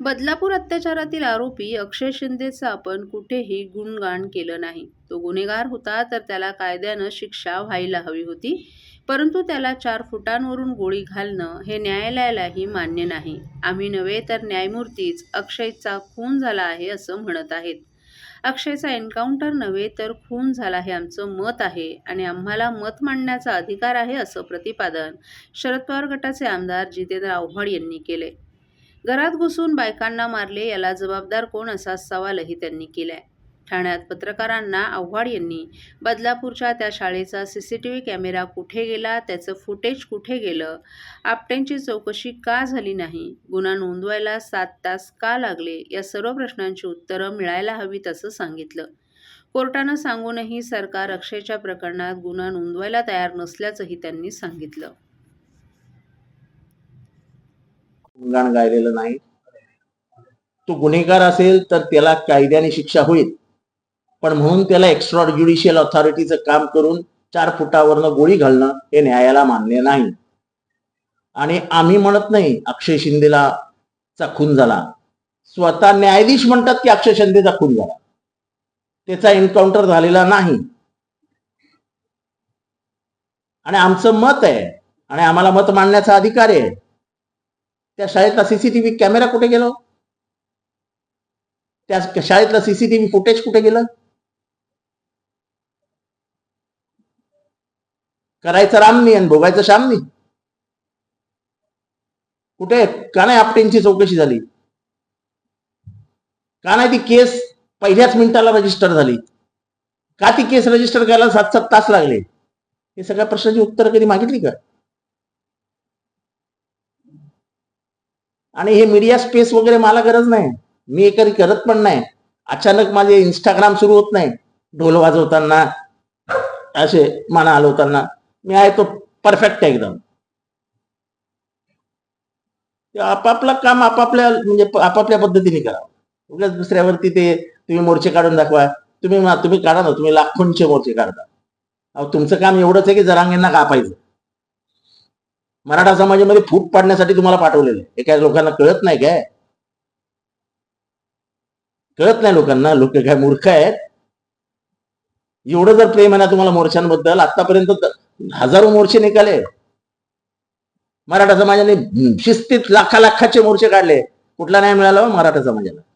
बदलापूर अत्याचारातील आरोपी अक्षय शिंदेचा आपण कुठेही गुणगान केलं नाही. तो गुन्हेगार होता तर त्याला कायद्यानं शिक्षा व्हायला हवी होती परंतु त्याला चार फुटांवरून गोळी घालणं हे न्यायालयालाही मान्य नाही. आम्ही नव्हे तर न्यायमूर्तीच अक्षयचा खून झाला आहे असं म्हणत आहेत. अक्षयचा एन्काउंटर नव्हे तर खून झाला हे आमचं मत आहे आणि आम्हाला मत मांडण्याचा अधिकार आहे असं प्रतिपादन शरद पवार गटाचे आमदार जितेंद्र आव्हाड यांनी केले घरात घुसून बायकांना मारले याला जबाबदार कोण असा सवालही त्यांनी केलाय. ठाण्यात पत्रकारांना आव्हाड यांनी बदलापूरच्या त्या शाळेचा C C T V camera कुठे गेला त्याचं फुटेज कुठे गेलं आपट्यांची चौकशी का झाली नाही गुन्हा नोंदवायला सात तास का लागले या सर्व प्रश्नांची उत्तरं मिळायला हवीत असं सांगितलं. कोर्टानं सांगूनही सरकार अक्षयच्या प्रकरणात गुन्हा नोंदवायला तयार नसल्याचंही त्यांनी सांगितलं. गुणगान गायलेलं नाही. तो गुन्हेगार असेल तर त्याला कायद्याने शिक्षा होईल. पण म्हणून त्याला एक्स्ट्रा ज्युडिशियल ऑथॉरिटीचं काम करून चार फुटावरनं गोळी घालणं हे न्यायाला मान्य नाही. आणि आम्ही म्हणत नाही अक्षय शिंदेला चा खून झाला. स्वतः न्यायाधीश म्हणतात की अक्षय शिंदेचा खून झाला. त्याचा एन्काउंटर झालेला नाही. आणि आमचं मत आहे. आणि आम्हाला मत मांडण्याचा अधिकार आहे. त्या शाळेतला सीसीटीव्ही कॅमेरा कुठे गेलो? त्या शाळेतलं सीसीटीव्ही फुटेज कुठे गेलं? करायचं रामनी आणि भोगायचं श्यामनी. कुठे का नाही आपटेंची चौकशी झाली? का नाही ती केस पहिल्याच मिनिटाला रजिस्टर झाली? का ती केस रजिस्टर करायला सात सात तास लागले? हे सगळ्या प्रश्नाची उत्तर कधी मागितली का? आणि हे मीडिया स्पेस वगैरे मला गरज नाही. मी हे कधी करत पण नाही. अचानक माझे इंस्टाग्राम सुरू होत नाही. ढोल वाजवताना असे माना हलवताना. मी आहे तो परफेक्ट आहे एकदम. आपापलं काम आपापल्या म्हणजे आपापल्या पद्धतीने करा. उगाच दुसऱ्यावरती ते तुम्ही मोर्चे काढून दाखवा. तुम्ही तुम्ही काढा ना. तुम्ही लाखोंचे मोर्चे काढता. अहो तुमचं काम एवढंच आहे की जरांगींना कापायचं. मराठा समाजामध्ये फूट पाडण्यासाठी तुम्हाला पाठवलेलं आहे. हे काय लोकांना कळत नाही काय? कळत नाही लोकांना. लोक काय मूर्ख आहेत? एवढं जर प्रेम आहे ना तुम्हाला मोर्चांबद्दल आतापर्यंत हजारो मोर्चे निघाले. मराठा समाजाने शिस्तीत लाखा लाखाचे मोर्चे काढले. कुठला नाही मिळाला हो? मराठा समाजाला.